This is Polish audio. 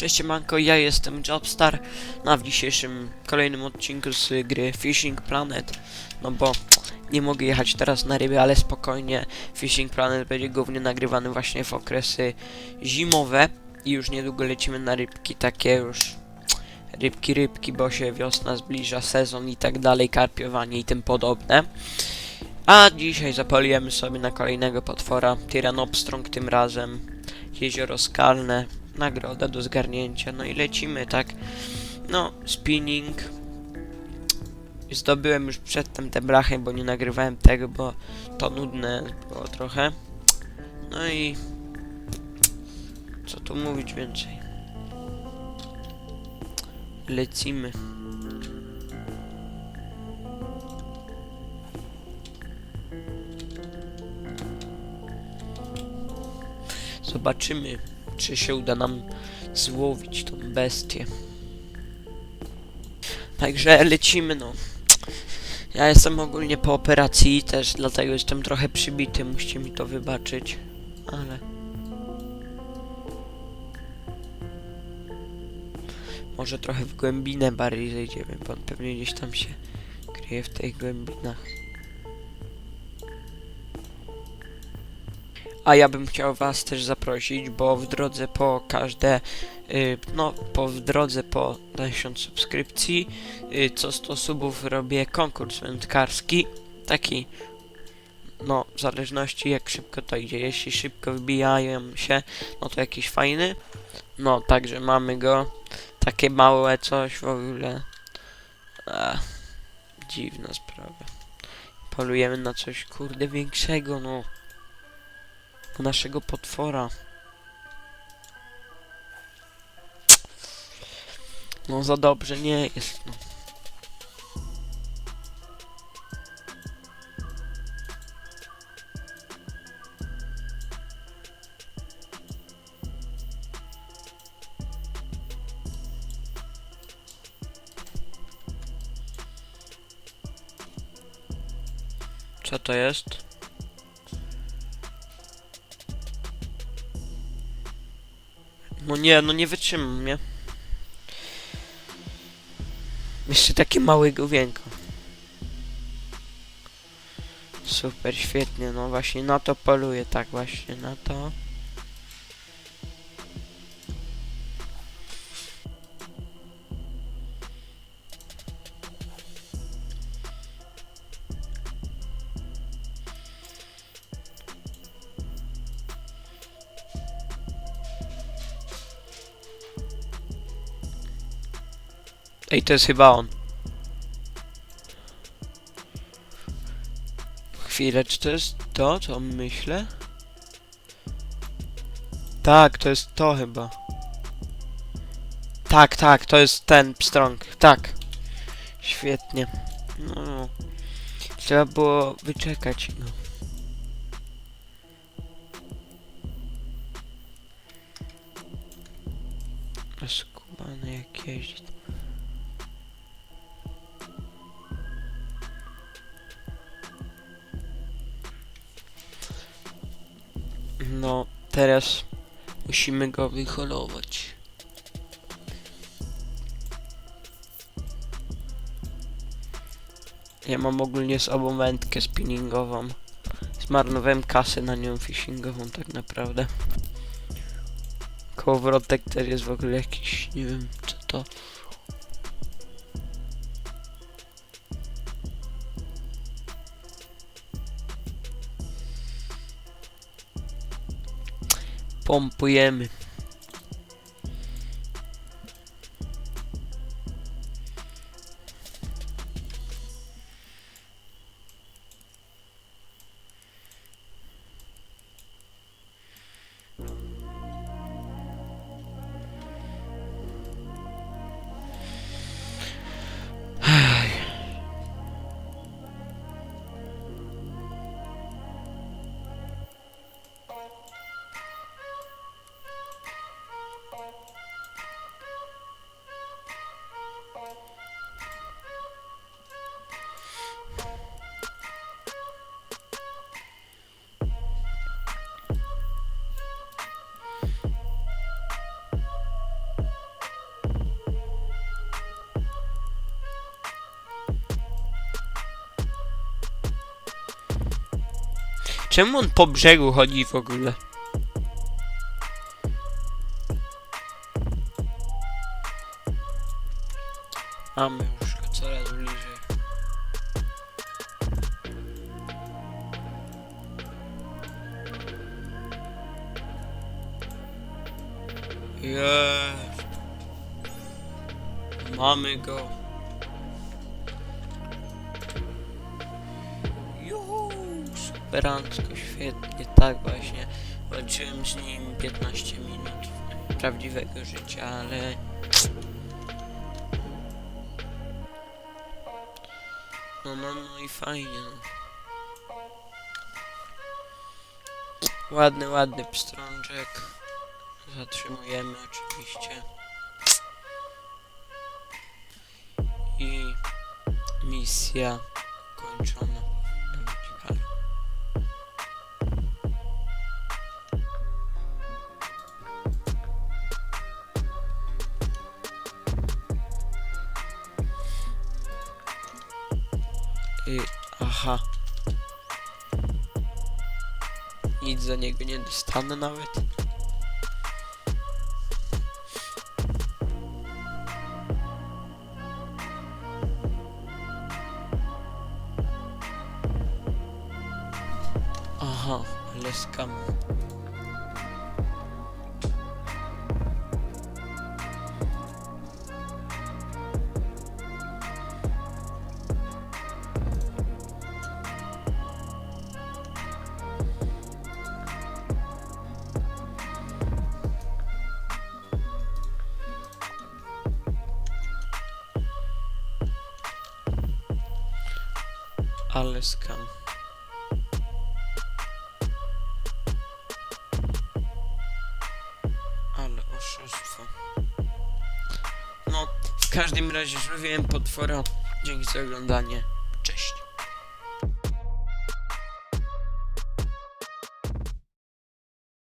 Cześć Manko, ja jestem Jobstar, no a w dzisiejszym kolejnym odcinku z gry Fishing Planet, no bo nie mogę jechać teraz na ryby, ale spokojnie, Fishing Planet będzie głównie nagrywany właśnie w okresy zimowe. I już niedługo lecimy na rybki takie już. Rybki, rybki, bo się wiosna zbliża, sezon i tak dalej, karpiowanie i tym podobne. A dzisiaj zapalujemy sobie na kolejnego potwora, Tyranopstrong tym razem, jezioro skalne, nagroda do zgarnięcia, no i lecimy, tak? No, spinning. Zdobyłem już przedtem te blachy, bo nie nagrywałem tego, bo to nudne było trochę. No i... Co tu mówić więcej? Lecimy. Zobaczymy, czy się uda nam złowić tą bestię. Także lecimy, no. Ja jestem ogólnie po operacji też, dlatego jestem trochę przybity, musicie mi to wybaczyć, ale... Może trochę w głębinę bardziej zejdziemy, bo on pewnie gdzieś tam się kryje w tych głębinach. A ja bym chciał was też zaprosić, bo w drodze po każde, y, no, po w drodze po 1000 subskrypcji, y, co 100 subów robię konkurs wędkarski, taki, no, w zależności jak szybko to idzie, jeśli szybko wbijają się, no to jakiś fajny, no, także mamy go, takie małe coś w ogóle, Ech, dziwna sprawa, polujemy na coś, kurde, większego, no, u naszego potwora. No za dobrze nie jest. No. Co to jest? No nie, no nie wytrzymam, nie? Jeszcze takie małe główienko. Super, świetnie, no właśnie na to poluję, tak właśnie, na to. Ej, to jest chyba on. Chwilę, czy to jest to, co myślę? Tak, to jest to chyba. Tak, tak, to jest ten pstrąg. Tak. Świetnie. No, no. Trzeba było wyczekać. No. Skubany jak jeździ. No, teraz musimy go wyholować. Ja mam ogólnie słabą wędkę spinningową. Zmarnowałem kasę na nią fishingową tak naprawdę. Kołowrotek też jest w ogóle jakiś, nie wiem co to. Pompujemy. Czemu on po brzegu chodzi w ogóle? Mamy już go coraz bliżej. Jest. Mamy go. Superancko, świetnie, tak właśnie. Walczyłem z nim 15 minut prawdziwego życia, ale... No, no, no i fajnie, no. Ładny, ładny pstrączek. Zatrzymujemy oczywiście. I misja kończona. I, aha. Nic za niego nie dostanę nawet. Aha, ale skam. Ale skam. Ale oszustwo. No, w każdym razie żywiłem potwora. Dzięki za oglądanie.